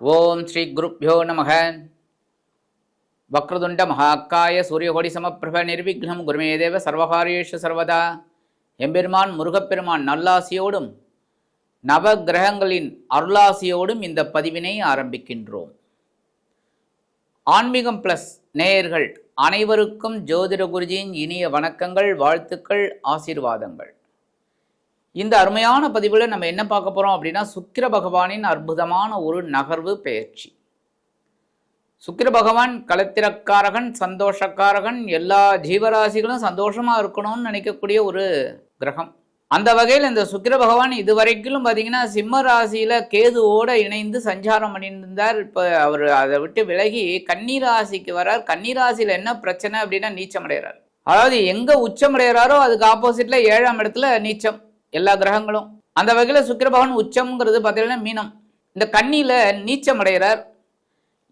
ஓம் ஸ்ரீ குருப்யோ நம வக்ரதுண்ட மகாக்காய சூரியகோடி சமப்பிரப நிர்விக்னம் குருமே தேவ சர்வகாரியேஷு சர்வதா. எம்பெருமான் முருகப்பெருமான் நல்லாசியோடும் நவ கிரகங்களின் அருளாசியோடும் இந்த பதிவினை ஆரம்பிக்கின்றோம். ஆன்மீகம் பிளஸ் நேயர்கள் அனைவருக்கும் ஜோதிட குருஜியின் இனிய வணக்கங்கள் வாழ்த்துக்கள் ஆசீர்வாதங்கள். இந்த அருமையான பதிவில் நம்ம என்ன பார்க்க போகிறோம் அப்படின்னா சுக்கிர பகவானின் அற்புதமான ஒரு நகர்வு பெயர்ச்சி சுக்கிர பகவான் களத்திரக்காரகன் சந்தோஷக்காரகன் எல்லா ஜீவராசிகளும் சந்தோஷமாக இருக்கணும்னு நினைக்கக்கூடிய ஒரு கிரகம். அந்த வகையில் இந்த சுக்கிர பகவான் இதுவரைக்கும் பார்த்தீங்கன்னா சிம்ம ராசியில் கேதுவோடு இணைந்து சஞ்சாரம் பண்ணியிருந்தார். இப்போ அவர் அதை விட்டு விலகி கன்னிராசிக்கு வரார். கன்னி என்ன பிரச்சனை அப்படின்னா நீச்சம் அடைகிறார் அதாவது எங்கே உச்சம் அடைகிறாரோ அதுக்கு ஆப்போசிட்டில் ஏழாம் இடத்துல நீச்சம். எல்லா கிரகங்களும். அந்த வகையில் சுக்கிர பகவான் உச்சம்ங்கிறது பார்த்தீங்கன்னா மீனம். இந்த கண்ணியில் நீச்சம் அடைகிறார்.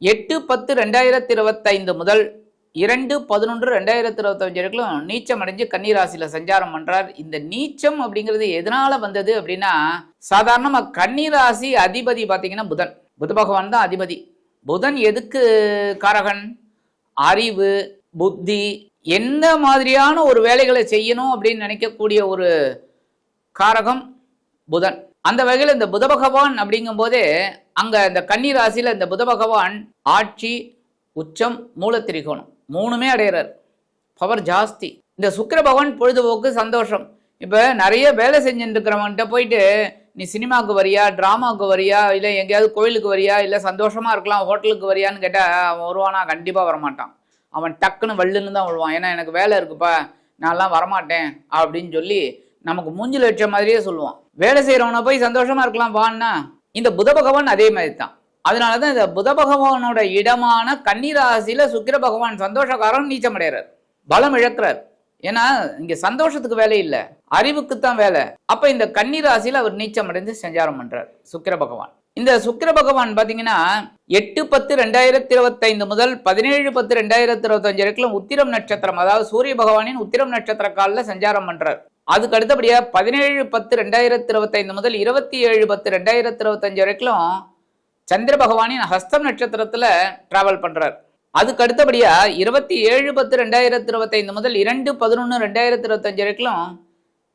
எட்டு பத்து ரெண்டாயிரத்தி இருபத்தைந்து முதல் இரண்டு பதினொன்று ரெண்டாயிரத்தி இருபத்தஞ்சு வரைக்கும் நீச்சம் அடைஞ்சு கன்னிராசியில் சஞ்சாரம் பண்ணுறார் இந்த நீச்சம் அப்படிங்கிறது எதனால் வந்தது அப்படின்னா சாதாரணமாக கன்னிராசி அதிபதி பார்த்தீங்கன்னா புதன். புத பகவான் தான் அதிபதி. புதன் எதுக்கு காரகன்? அறிவு புத்தி எந்த மாதிரியான ஒரு வேலைகளை செய்யணும் அப்படின்னு நினைக்கக்கூடிய ஒரு காரகம் புதன். அந்த வகையில் இந்த புத பகவான் அப்படிங்கும் போதே அங்கே இந்த கன்னி ராசியில் இந்த புத பகவான் ஆட்சி உச்சம் மூலத்திரிகோணம். மூணுமே அடையிறார். பவர் ஜாஸ்தி. இந்த சுக்கர பகவான் பொழுதுபோக்கு சந்தோஷம். இப்போ நிறைய வேலை செஞ்சுட்டு இருக்கிறவன்கிட்ட போயிட்டு நீ சினிமாவுக்கு வரியா ட்ராமாவுக்கு வரியா இல்லை எங்கேயாவது கோயிலுக்கு வரியா இல்லை சந்தோஷமாக இருக்கலாம் ஹோட்டலுக்கு வரியான்னு கேட்டால் அவன் வருவானா? கண்டிப்பாக வரமாட்டான். அவன் டக்குன்னு வள்ளுன்னு தான் விழுவான் ஏன்னா எனக்கு வேலை இருக்குப்பா நான்லாம் வரமாட்டேன் அப்படின்னு சொல்லி நமக்கு மூஞ்சில் வச்ச மாதிரியே சொல்லுவான். வேலை செய்கிறவனை போய் சந்தோஷமா இருக்கலாம் வான்னா இந்த புத பகவான் அதே மாதிரி தான் அதனால தான் இந்த புத பகவானோட இடமான கன்னிராசியில சுக்கிர பகவான் சந்தோஷக்காரன் நீச்சம் அடைகிறார் பலம் இழக்கிறார். ஏன்னா இங்க சந்தோஷத்துக்கு வேலை இல்லை. அறிவுக்குத்தான் வேலை. அப்ப இந்த கன்னிராசியில அவர் நீச்சம் அடைந்து சஞ்சாரம் பண்றார் சுக்கிர பகவான். இந்த சுக்கிர பகவான் பாத்தீங்கன்னா எட்டு பத்து ரெண்டாயிரத்தி இருபத்தைந்து முதல் பதினேழு பத்து ரெண்டாயிரத்தி இருபத்தஞ்சு வரைக்கும் உத்திரம் நட்சத்திரம் அதாவது சூரிய பகவானின் உத்திரம் நட்சத்திர காலில் சஞ்சாரம் பண்றார். அதுக்கு அடுத்தபடியாக பதினேழு பத்து ரெண்டாயிரத்தி இருபத்தைந்து முதல் இருபத்தி ஏழு பத்து ரெண்டாயிரத்தி இருபத்தஞ்சு வரைக்கும் சந்திர பகவானின் ஹஸ்தம் நட்சத்திரத்தில் டிராவல் பண்ணுறார் அதுக்கு அடுத்தபடியாக இருபத்தி ஏழு பத்து ரெண்டாயிரத்தி இருபத்தைந்து முதல் இரண்டு பதினொன்று ரெண்டாயிரத்தி இருபத்தஞ்சு வரைக்கும்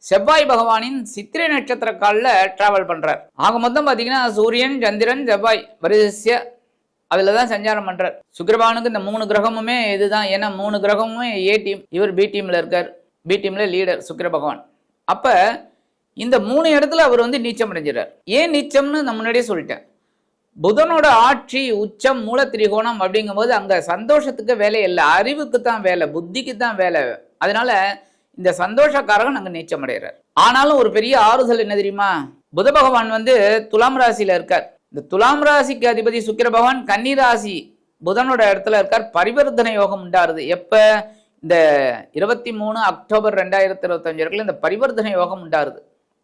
செவ்வாய் பகவானின் சித்திரை நட்சத்திர காலில் டிராவல் பண்ணுறார் ஆக மொத்தம் பார்த்தீங்கன்னா சூரியன் சந்திரன் செவ்வாய் வரிசைய அதில் தான் சஞ்சாரம் பண்ணுறார் சுக்கிரபானுக்கு இந்த மூணு கிரகமுமே இதுதான். ஏன்னா மூணு கிரகமுமே ஏ டீம் இவர் பி டீமில் இருக்கார். பி டீம்ல லீடர் சுக்கிர பகவான். அப்ப இந்த மூணு இடத்துல அவர் வந்து நீச்சம் அடைஞ்சிடறார். ஏன் நீச்சம்னு நான் முன்னாடியே சொல்லிட்டேன். புதனோட ஆட்சி உச்சம் மூல திரிகோணம் அப்படிங்கும்போது அங்க சந்தோஷத்துக்கு வேலை இல்லை அறிவுக்கு தான் வேலை புத்திக்கு தான் வேலை. அதனால இந்த சந்தோஷக்காரகன் அங்க நீச்சம் அடைகிறார். ஆனாலும் ஒரு பெரிய ஆறுதல் என்ன தெரியுமா? புத பகவான் வந்து துலாம் ராசியில இருக்கார். இந்த துலாம் ராசிக்கு அதிபதி சுக்கிர பகவான் கன்னி ராசி புதனோட இடத்துல இருக்கார். பரிவர்த்தனை யோகம் உண்டாருது. எப்போ? இந்த இருபத்தி மூணு அக்டோபர் ரெண்டாயிரத்தி இருபத்தஞ்சு வரைக்கும் இந்த பரிவர்த்தனை யோகம் உண்டாருது.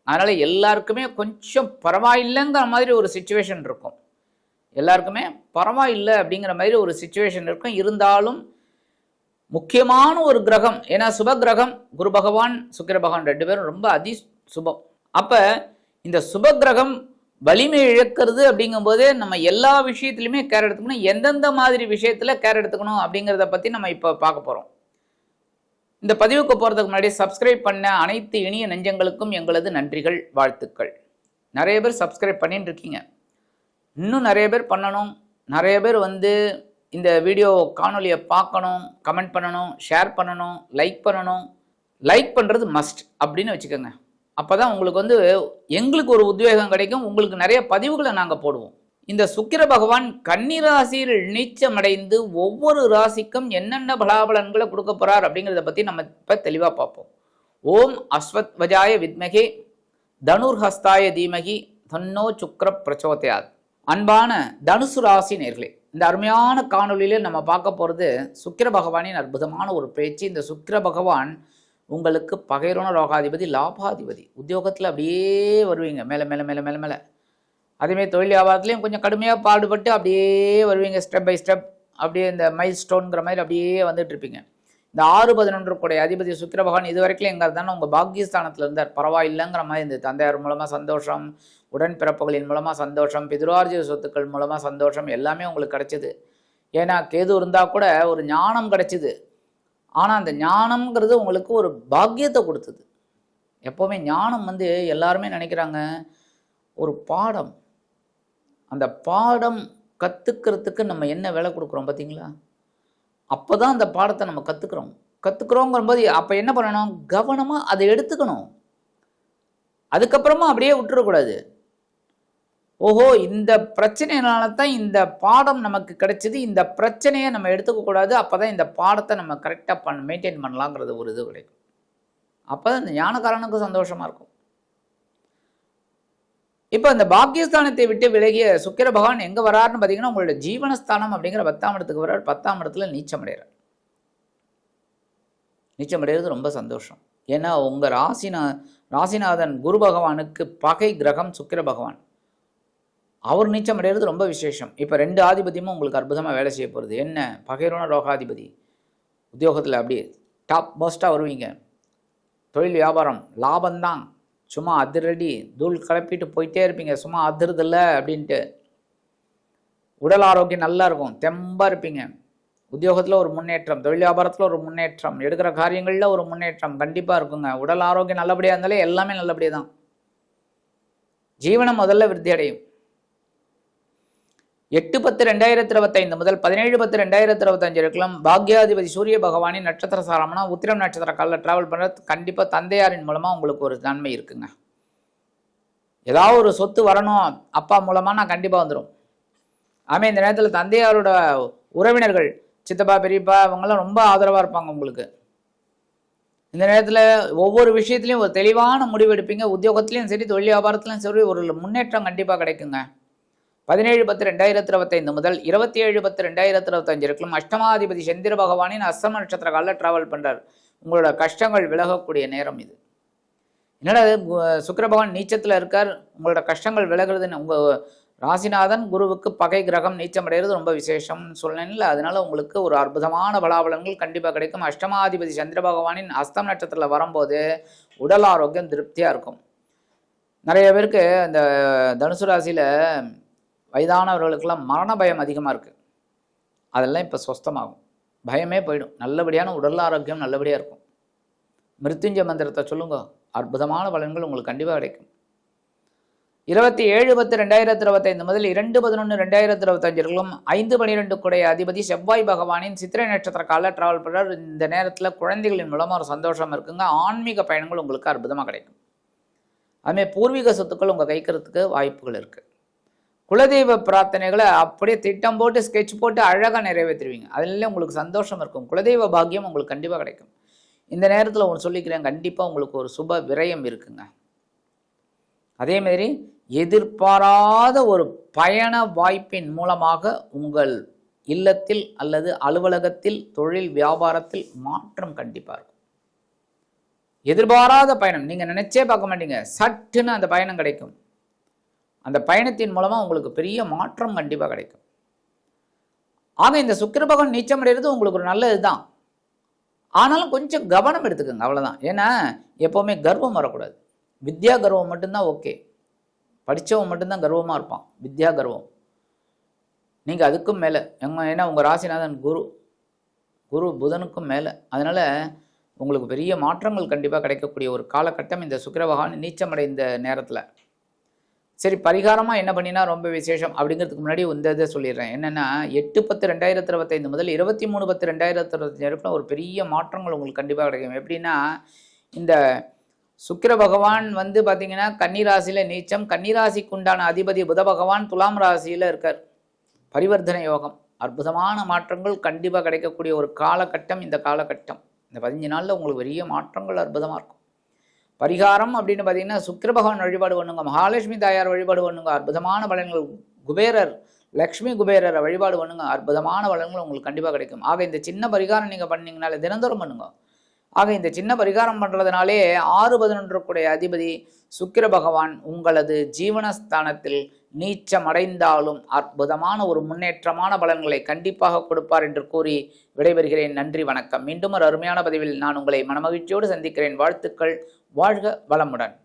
அதனால் எல்லாருக்குமே கொஞ்சம் பரவாயில்லைங்கிற மாதிரி ஒரு சுச்சுவேஷன் இருக்கும். எல்லாருக்குமே பரவாயில்லை அப்படிங்கிற மாதிரி ஒரு சுச்சுவேஷன் இருக்கும். இருந்தாலும் முக்கியமான ஒரு கிரகம் ஏன்னா சுப கிரகம் குரு பகவான் சுக்கிர பகவான் ரெண்டு பேரும் ரொம்ப அதி சுபம். அப்போ இந்த சுப கிரகம் வலிமை இழக்கிறது அப்படிங்கும்போது நம்ம எல்லா விஷயத்துலையுமே கேர் எடுத்துக்கணும். எந்தெந்த மாதிரி விஷயத்தில் கேர் எடுத்துக்கணும் அப்படிங்கிறத பற்றி நம்ம இப்போ பார்க்க போகிறோம் இந்த பதிவுக்கு போகிறதுக்கு முன்னாடி சப்ஸ்கிரைப் பண்ண அனைத்து இனிய நெஞ்சங்களுக்கும் எங்களது நன்றிகள் வாழ்த்துக்கள். நிறைய பேர் சப்ஸ்கிரைப் பண்ணிட்டு இருக்கீங்க. இன்னும் நிறைய பேர் பண்ணணும். நிறைய பேர் வந்து இந்த வீடியோ காணொலியை பார்க்கணும் கமெண்ட் பண்ணணும் ஷேர் பண்ணணும் லைக் பண்ணணும். லைக் பண்ணுறது மஸ்ட் அப்படின்னு வச்சுக்கோங்க. அப்போ தான் உங்களுக்கு வந்து எங்களுக்கு ஒரு உத்வேகம் கிடைக்கும். உங்களுக்கு நிறைய பதிவுகளை நாங்கள் போடுவோம். இந்த சுக்கிர பகவான் கன்னிராசியில் நீச்சமடைந்து ஒவ்வொரு ராசிக்கும் என்னென்ன பலாபலன்களை கொடுக்க போறார் அப்படிங்கிறத பற்றி நம்ம இப்போ தெளிவாக பார்ப்போம். ஓம் அஸ்வத் வஜாய வித்மகே தனுர்ஹஸ்தாய தீமகி தன்னோ சுக்ர பிரச்சோதயாத் அன்பான தனுசு ராசி நேர்களே இந்த அருமையான காணொளியில நம்ம பார்க்க போகிறது சுக்கிர பகவானின் அற்புதமான ஒரு பேச்சு. இந்த சுக்கிர பகவான் உங்களுக்கு பகைரோன ரோகாதிபதி லாபாதிபதி உத்தியோகத்தில் அப்படியே வருவீங்க. மேலே மேலே மேலே மேலே மேலே. அதேமாதிரி தொழில் வியாபாரத்துலேயும் கொஞ்சம் கடுமையாக பாடுபட்டு அப்படியே வருவீங்க ஸ்டெப் பை ஸ்டெப் அப்படியே இந்த மைல் ஸ்டோனுங்கிற மாதிரி அப்படியே வந்துட்டு இருப்பீங்க. இந்த ஆறு பதினொன்று கூட அதிபதி சுக்கிர பகவான் இது வரைக்கும் எங்கே இருந்தாலும் உங்கள் பாக்கியஸ்தானத்தில் இருந்தார். பரவாயில்லைங்கிற மாதிரி இந்த தந்தையார் மூலமாக சந்தோஷம் உடன்பிறப்புகளின் மூலமாக சந்தோஷம் பிதுரார்ஜித சொத்துக்கள் மூலமாக சந்தோஷம் எல்லாமே உங்களுக்கு கிடைச்சிது. ஏன்னா கேது இருந்தால் கூட ஒரு ஞானம் கிடைச்சிது. ஆனால் அந்த ஞானம்ங்கிறது உங்களுக்கு ஒரு பாக்கியத்தை கொடுத்தது. எப்போவுமே ஞானம் வந்து எல்லாருமே நினைக்கிறாங்க. ஒரு பாடம் அந்த பாடம் கற்றுக்கிறதுக்கு நம்ம என்ன வேலை கொடுக்குறோம் பார்த்தீங்களா? அப்போ தான் அந்த பாடத்தை நம்ம கற்றுக்குறோம் கற்றுக்குறோங்கும்போது அப்போ என்ன பண்ணணும்? கவனமாக அதை எடுத்துக்கணும். அதுக்கப்புறமா அப்படியே விட்டுறக்கூடாது. ஓஹோ இந்த பிரச்சனையினால தான் இந்த பாடம் நமக்கு கிடைச்சிது. இந்த பிரச்சனையை நம்ம எடுத்துக்கக்கூடாது. அப்போ தான் இந்த பாடத்தை நம்ம கரெக்டாக பண்ண மெயின்டைன் பண்ணலாங்கிறது ஒரு இது கிடைக்கும். அப்போ தான் இந்த ஞானக்காரனுக்கு சந்தோஷமாக இருக்கும். இப்போ இந்த பாக்கியஸ்தானத்தை விட்டு விலகிய சுக்கிர பகவான் எங்கே வராருன்னு பார்த்தீங்கன்னா உங்களோட ஜீவனஸ்தானம் அப்படிங்கிற பத்தாம் இடத்துக்கு வர்றார். பத்தாம் இடத்துல நீச்சம் அடைகிறார். நீச்சம் அடைகிறது ரொம்ப சந்தோஷம். ஏன்னா உங்கள் ராசினா ராசிநாதன் குரு பகவானுக்கு பகை கிரகம் சுக்கிர பகவான். அவர் நீச்சம் அடைகிறது ரொம்ப விசேஷம். இப்போ ரெண்டு ஆதிபத்தியமும் உங்களுக்கு அற்புதமாக வேலை செய்ய போகிறது என்ன? பகைரோன ரோகாதிபதி உத்தியோகத்தில் அப்படியே டாப் மோஸ்ட்டாக வருவீங்க. தொழில் வியாபாரம் லாபம்தான். சும்மா அதிரடி தூள் கிளப்பிட்டு போயிட்டே இருப்பீங்க. சும்மா அதிருதில்ல அப்படின்ட்டு. உடல் ஆரோக்கியம் நல்லா இருக்கும். தெம்பாக இருப்பீங்க. உத்தியோகத்தில் ஒரு முன்னேற்றம் தொழில் வியாபாரத்தில் ஒரு முன்னேற்றம் எடுக்கிற காரியங்களில் ஒரு முன்னேற்றம் கண்டிப்பாக இருக்குங்க. உடல் ஆரோக்கியம் நல்லபடியாக இருந்தாலே எல்லாமே நல்லபடியாக தான். ஜீவனம் முதல்ல விருத்தி அடையும். எட்டு பத்து ரெண்டாயிரத்தி இருபத்தைந்து முதல் பதினேழு பத்து ரெண்டாயிரத்தி இருபத்தஞ்சு இருக்கலாம் பாக்யாதிபதி சூரிய பகவானின் நட்சத்திர சாரம்னா உத்திரம் நட்சத்திர காலில் ட்ராவல் பண்ணுறது கண்டிப்பாக தந்தையாரின் மூலமாக உங்களுக்கு ஒரு நன்மை இருக்குங்க. ஏதாவது ஒரு சொத்து வரணும் அப்பா மூலமாக நான் கண்டிப்பாக வந்துடும் ஆமாம் இந்த நேரத்தில் தந்தையாரோட உறவினர்கள் சித்தப்பா பெரியப்பா இவங்கெல்லாம் ரொம்ப ஆதரவாக இருப்பாங்க உங்களுக்கு. இந்த நேரத்தில் ஒவ்வொரு விஷயத்துலையும் ஒரு தெளிவான முடிவு எடுப்பீங்க. உத்தியோகத்துலையும் சரி தொழில் வியாபாரத்துலையும் சரி ஒரு முன்னேற்றம் கண்டிப்பாக கிடைக்குங்க. பதினேழு பத்து ரெண்டாயிரத்தி இருபத்தைந்து முதல் இருபத்தி ஏழு பத்து ரெண்டாயிரத்தி இருபத்தஞ்சு இருக்கும் அஷ்டமாதிபதி சந்திர பகவானின் அஸ்தம நட்சத்திர காலில் ட்ராவல் பண்ணுறார் உங்களோட கஷ்டங்கள் விலகக்கூடிய நேரம் இது. என்னடா இது, பகவான் நீச்சத்தில் இருக்கார். உங்களோட கஷ்டங்கள் விலகுறதுன்னு உங்கள் ராசிநாதன் குருவுக்கு பகை கிரகம் நீச்சமடைகிறது ரொம்ப விசேஷம்னு சொன்னேன்ல அதனால உங்களுக்கு ஒரு அற்புதமான பலாபலன்கள் கண்டிப்பாக கிடைக்கும். அஷ்டமாதிபதி சந்திர பகவானின் அஸ்தம் நட்சத்திரத்தில் வரும்போது உடல் ஆரோக்கியம் திருப்தியாக இருக்கும். நிறைய பேருக்கு இந்த தனுசு ராசியில் வயதானவர்களுக்கெல்லாம் மரண பயம் அதிகமாக இருக்குது அதெல்லாம் இப்போ சொஸ்தமாகும். பயமே போயிடும். நல்லபடியான உடல் ஆரோக்கியம் நல்லபடியாக இருக்கும். மிருத்யுஞ்ச மந்திரத்தை சொல்லுங்க. அற்புதமான பலன்கள் உங்களுக்கு கண்டிப்பாக கிடைக்கும். இருபத்தி ஏழு பத்து ரெண்டாயிரத்தி இருபத்தைந்து முதல் இரண்டு பதினொன்று ரெண்டாயிரத்தி இருபத்தஞ்சிற்கும் ஐந்து பனிரெண்டு குடைய அதிபதி செவ்வாய் பகவானின் சித்திரை நட்சத்திர கால டிராவல் பண்ணுறார் இந்த நேரத்தில் குழந்தைகளின் மூலமாக ஒரு சந்தோஷம் இருக்குங்க. ஆன்மீக பயணங்கள் உங்களுக்கு அற்புதமாக கிடைக்கும். அதுமாதிரி பூர்வீக சொத்துக்கள் உங்கள் கைக்கிறதுக்கு வாய்ப்புகள் இருக்குது குலதெய்வ பிரார்த்தனைகளை அப்படியே திட்டம் போட்டு ஸ்கெட்ச் போட்டு அழகாக நிறைவேற்றுவீங்க அதில் உங்களுக்கு சந்தோஷம் இருக்கும். குலதெய்வ பாக்கியம் உங்களுக்கு கண்டிப்பாக கிடைக்கும். இந்த நேரத்தில் ஒன்று சொல்லிக்கிறேன். கண்டிப்பாக உங்களுக்கு ஒரு சுப விரயம் இருக்குங்க. அதே மாதிரி எதிர்பாராத ஒரு பயண வாய்ப்பின் மூலமாக உங்கள் இல்லத்தில் அல்லது அலுவலகத்தில் தொழில் வியாபாரத்தில் மாற்றம் கண்டிப்பாக இருக்கும். எதிர்பாராத பயணம். நீங்கள் நினச்சே பார்க்க மாட்டீங்க. சட்டுன்னு அந்த பயணம் கிடைக்கும். அந்த பயணத்தின் மூலமாக உங்களுக்கு பெரிய மாற்றம் கண்டிப்பாக கிடைக்கும். ஆக இந்த சுக்கிர பகவான் நீச்சம் அடைகிறது உங்களுக்கு ஒரு நல்லது தான் ஆனாலும் கொஞ்சம் கவனம் எடுத்துக்கோங்க அவ்வளோதான் ஏன்னா எப்போவுமே கர்வம் வரக்கூடாது. வித்யா கர்வம் மட்டும்தான் ஓகே. படித்தவன் மட்டும்தான் கர்வமாக இருப்பான். வித்யா கர்வம். நீங்கள் அதுக்கும் மேலே எங்கள் ஏன்னா உங்கள் ராசிநாதன் குரு. குரு புதனுக்கும் மேலே. அதனால் உங்களுக்கு பெரிய மாற்றங்கள் கண்டிப்பாக கிடைக்கக்கூடிய ஒரு காலகட்டம் இந்த சுக்கிர பகவான் நீச்சமடைந்த நேரத்தில். சரி பரிகாரமாக என்ன பண்ணினா ரொம்ப விசேஷம் அப்படிங்கிறதுக்கு முன்னாடி இந்த இதை சொல்லிடுறேன். என்னென்னா எட்டு பத்து ரெண்டாயிரத்தி இருபத்தைந்து முதல் இருபத்தி மூணு பத்து ரெண்டாயிரத்தி இருபத்தஞ்சு வரைக்கும் ஒரு பெரிய மாற்றங்கள் உங்களுக்கு கண்டிப்பாக கிடைக்கும். எப்படின்னா இந்த சுக்கிர பகவான் வந்து பார்த்தீங்கன்னா கன்னிராசியில் நீச்சம் கன்னிராசிக்கு உண்டான அதிபதி புத பகவான் துலாம் ராசியில் இருக்கார். பரிவர்த்தனை யோகம். அற்புதமான மாற்றங்கள் கண்டிப்பாக கிடைக்கக்கூடிய ஒரு காலகட்டம் இந்த காலகட்டம். இந்த பதினஞ்சு நாளில் உங்களுக்கு பெரிய மாற்றங்கள் அற்புதமாக இருக்கும். பரிகாரம் அப்படின்னு பார்த்தீங்கன்னா சுக்கிர பகவான் வழிபாடு பண்ணுங்க மகாலட்சுமி தாயார் வழிபாடு பண்ணுங்க அற்புதமான பலன்கள் குபேரர் லக்ஷ்மி குபேரரை வழிபாடு பண்ணுங்க அற்புதமான பலன்கள் உங்களுக்கு கண்டிப்பாக கிடைக்கும். ஆக இந்த சின்ன பரிகாரம் நீங்கள் பண்ணீங்கனால தினந்தோறும் பண்ணுங்க. ஆக இந்த சின்ன பரிகாரம் பண்ணுறதுனாலே ஆறு பதினொன்றுக்குடைய அதிபதி சுக்கிர பகவான் உங்களது ஜீவனஸ்தானத்தில் நீச்சமடைந்தாலும் அற்புதமான ஒரு முன்னேற்றமான பலன்களை கண்டிப்பாக கொடுப்பார் என்று கூறி விடைபெறுகிறேன். நன்றி வணக்கம். மீண்டும் ஒரு அருமையான பதிவில் நான் உங்களை மனமகிழ்ச்சியோடு சந்திக்கிறேன். வாழ்த்துக்கள். வாழ்க வளமுடன்.